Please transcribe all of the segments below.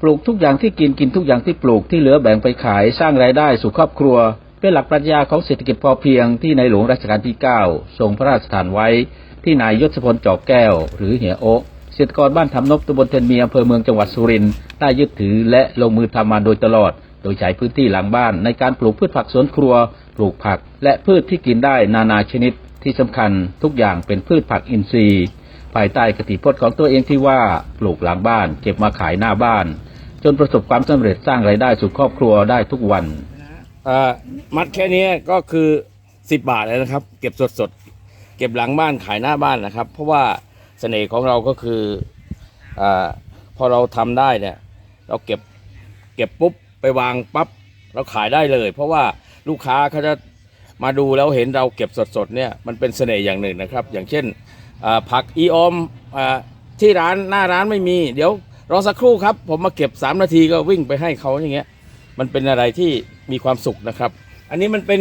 ปลูกทุกอย่างที่กินกินทุกอย่างที่ปลูกที่เหลือแบ่งไปขายสร้างรายได้สู่ครอบครัว เป็นหลักปรัชญาของเศรษฐกิจพอเพียงที่ในหลวงรัชกาลที่ 9 ทรงพระราชทานไว้ ที่นายยศพลจอกแก้ว หรือเหียโอะเกษตรกรบ้านทำนบตำบลเทนเมียอำเภอเมืองจังหวัดสุรินทร์ได้ยึดถือและลงมือทำมาโดยตลอด โดยใช้พื้นที่หลังบ้าน ในการปลูกพืชผักสวนครัว ปลูกผัก และพืชที่กินได้นานาชนิดที่สำคัญทุกอย่างเป็นพืชผักอินทรีย์ ภายใต้คติพจน์ของตัวเองที่ว่าปลูกหลังบ้าน เก็บมาขายหน้าบ้าน จนประสบความสำเร็จสร้างรายได้สู่ครอบครัวได้ทุกวันมัดแค่นี้ก็คือสิบบาทเลยนะครับ เก็บสดสดๆเก็บหลังบ้านขายหน้าบ้านนะครับ เพราะว่าเสน่ห์ของเราก็คืออพอเราทำได้เนี่ยเราเก็บเก็บปุ๊บไปวางปั๊บเราขายได้เลย เพราะว่าลูกค้าเขาจะมาดูแล้วเห็นเราเก็บสดๆเนี่ยมันเป็นเสน่ห์อย่างหนึ่งนะครับ อย่างเช่น ผักอีออมอที่ร้านหน้าร้านไม่มี เดี๋ยวรอสักครู่ครับ ผมมาเก็บ 3 นาทีก็วิ่งไปให้เขาอย่างเงี้ย มันเป็นอะไรที่มีความสุขนะครับ อันนี้มันเป็น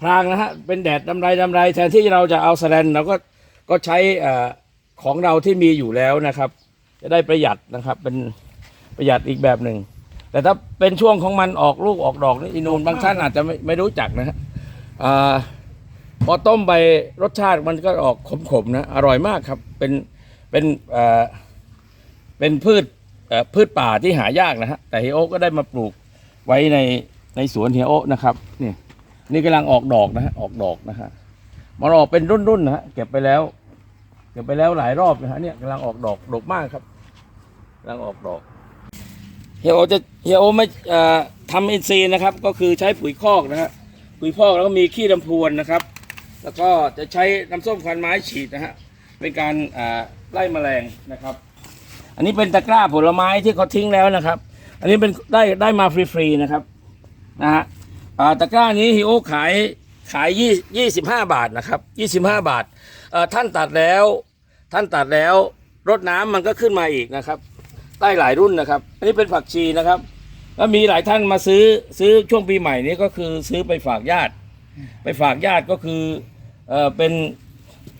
พรางนะฮะเป็นแดดดำไรดำไรแทนที่เราจะเอาแสแลนเราก็ก็ใช้ออของเราที่มีอยู่แล้วนะครับ จะได้ประหยัดนะครับเป็นประหยัดอีกแบบหนึ่งแต่ถ้าเป็นช่วงของมันออกลูกออกดอกนี่อินูนบางท่านอาจจะไม่ไม่รู้จักนะฮะอ่า พอต้มไปรสชาติมันก็ออกขมๆนะ อร่อยมากครับ เป็นเป็นเอ่อเป็นพืชเอ่อพืชป่าที่หายากนะฮะแต่เฮโอก็ได้มาปลูกไว้ในในสวนเฮโอนะครับนี่นี่กำลังออกดอกนะฮะออกดอกนะฮะมันออกเป็นรุ่นๆนะฮะเก็บไปแล้ว เก็บไปแล้วหลายรอบนะฮะเนี่ยกำลังออกดอกดกมากครับกำลังออกดอกเฮโอจะเฮโอไม่เอ่อทำอินทรีย์นะครับ ก็คือใช้ปุ๋ยคอกนะฮะปุ๋ยคอกแล้วก็มีขี้ลำพรวนนะครับ แล้วก็จะใช้น้ำส้มควันไม้ฉีดนะฮะเป็นการไล่แมลงนะครับ อันนี้เป็นตะกร้าผลไม้ที่เขาทิ้งแล้วนะครับ อันนี้เป็นได้ได้มาฟรีๆนะครับนะฮะตะกร้านี้ฮิโอขายขายยี่ยี่สิบห้าบาทนะครับยี่สิบห้าบาทท่านตัดแล้ว ท่านตัดแล้วรดน้ำมันก็ขึ้นมาอีกนะครับได้หลายรุ่นนะครับ อันนี้เป็นผักชีนะครับ แล้วมีหลายท่านมาซื้อซื้อช่วงปีใหม่นี้ก็คือซื้อไปฝากญาติ ไปฝากญาติก็คือเออเป็น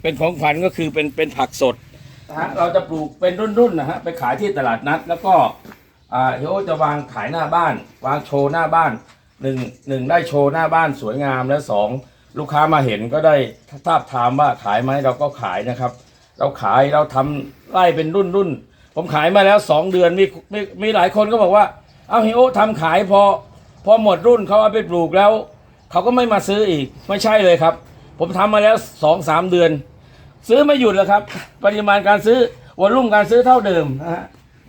เป็นของขวัญก็คือเป็นเป็นผักสดนะฮะเราจะปลูกเป็นรุ่นๆนะฮะไปขายที่ตลาดนัด แล้วก็อ่าเฮียโอจะวางขายหน้าบ้าน วางโชว์หน้าบ้านหนึ่งหนึ่งได้โชว์หน้าบ้านสวยงามและสองลูกค้ามาเห็นก็ได้ทราบถามว่าขายไหมเราก็ขายนะครับ เราขายเราทำไล่เป็นรุ่นรุ่นๆผมขายมาแล้วสองเดือนมีมีมีหลายคนก็บอกว่า เอาเฮิโอทำขายพอพอหมดรุ่นเขาเอาไปปลูกแล้ว เขาก็ไม่มาซื้ออีก ไม่ใช่เลยครับ ผมทำมาแล้วสองสามเดือน ซื้อไม่หยุดแล้วครับ ปริมาณการซื้อวอลลุ่มการซื้อเท่าเดิมนะฮะ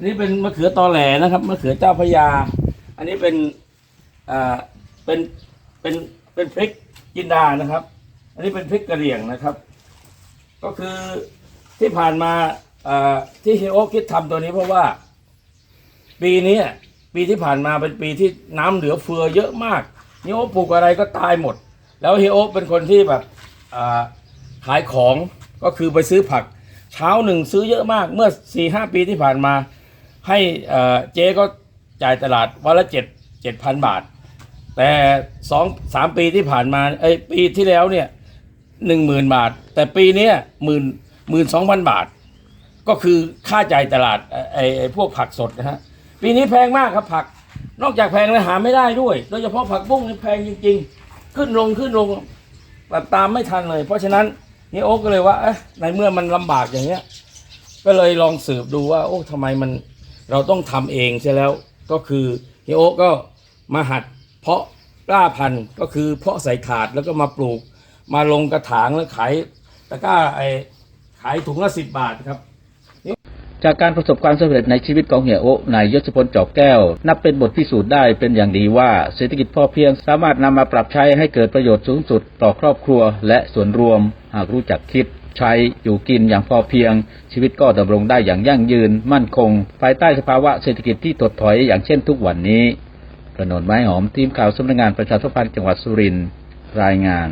นี่เป็นมะเขือตอแหลนะครับมะเขือเจ้าพระยาอันนี้เป็นอ่าเป็นเป็นเป็นพริกจินดานะครับ อันนี้เป็นพริกกระเหรี่ยงนะครับ ก็คือที่ผ่านมาอ่าที่เฮโอคิดทำตัวนี้เพราะว่า ปีนี้ปีที่ผ่านมาเป็นปีที่น้ำเหลือเฟือเยอะมาก เฮโอปลูกอะไรก็ตายหมด แล้วเฮโอเป็นคนที่แบบขายของก็คือไปซื้อผัก เช้าหนึ่งซื้อเยอะมากเมื่อสี่ห้าปีที่ผ่านมา ให้เจ๊ก็จ่ายตลาดวันละเจ็ดเจ็ดพันบาท แต่สองสามปีที่ผ่านมาไอ้ปีที่แล้วเนี่ยหนึ่งหมื่นบาท แต่ปีนี้หมื่นหมื่นสองพันบาท ก็คือค่าจ่ายตลาดไอไอ้ไอ้พวกผักสดนะฮะปีนี้แพงมากครับผัก นอกจากแพงแล้วหาไม่ได้ด้วย โดยเฉพาะผักบุ้งนี่แพงจริง ๆ ขึ้นลงขึ้นลงแบบตามไม่ทันเลย เพราะฉะนั้นนี่โอ๊กก็เลยว่าเอ๊ะในเมื่อมันลำบากอย่างเงี้ย ก็เลยลองสืบดูว่า โอ้ทำไมมันเราต้องทำเองใช่แล้วก็คือเฮโอะก็มาหัดเพาะกล้าพันธุ์ก็คือเพาะใส่ถาดแล้วก็มาปลูก มาลงกระถางแล้วขายตะกร้าไอขายถุงละสิบบาทครับ จากการประสบความสำเร็จในชีวิตของเหียโอะนายยศพลจอกแก้ว นับเป็นบทพิสูจน์ได้เป็นอย่างดีว่าเศรษฐกิจพอเพียงสามารถนำมาปรับใช้ให้เกิดประโยชน์สูงสุดต่อครอบครัว และส่วนรวม หากรู้จักคิด ใช้อยู่กินอย่างพอเพียง ชีวิตก็ดำรงได้อย่างยั่งยืน มั่นคง ภายใต้สภาวะเศรษฐกิจที่ถดถอยอย่างเช่นทุกวันนี้ประนนไม้หอมทีมข่าวสำนักงานประชาสัมพันธ์จังหวัดสุรินทร์รายงาน